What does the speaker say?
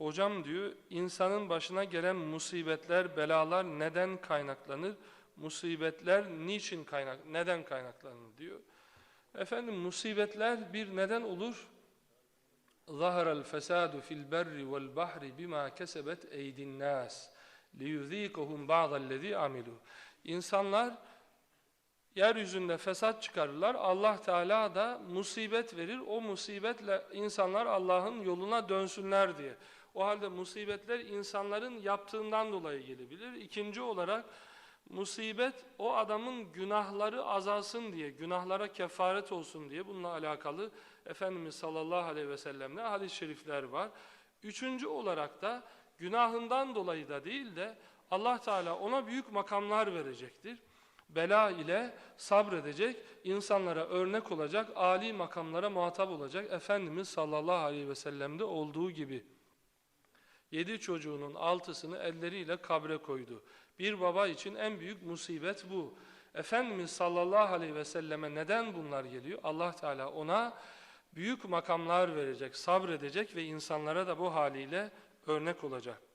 Hocam diyor insanın başına gelen musibetler, belalar neden kaynaklanır? Musibetler niçin kaynak neden kaynaklanır diyor. Efendim musibetler bir neden olur? Zahara'l fesadu fil berri vel bahri bima kesebet eydin nas liyuzikuhum ba'dallazi amilu. İnsanlar yeryüzünde fesat çıkarırlar. Allah Teala da musibet verir. O musibetle insanlar Allah'ın yoluna dönsünler diye. O halde musibetler insanların yaptığından dolayı gelebilir. İkinci olarak musibet o adamın günahları azalsın diye, günahlara kefaret olsun diye bununla alakalı Efendimiz sallallahu aleyhi ve sellem'le hadis-i şerifler var. Üçüncü olarak da günahından dolayı da değil de Allah Teala ona büyük makamlar verecektir. Bela ile sabredecek, insanlara örnek olacak, âli makamlara muhatap olacak Efendimiz sallallahu aleyhi ve sellem'de olduğu gibi. Yedi çocuğunun altısını elleriyle kabre koydu. Bir baba için en büyük musibet bu. Efendimiz sallallahu aleyhi ve selleme neden bunlar geliyor? Allah Teala ona büyük makamlar verecek, sabredecek ve insanlara da bu haliyle örnek olacak.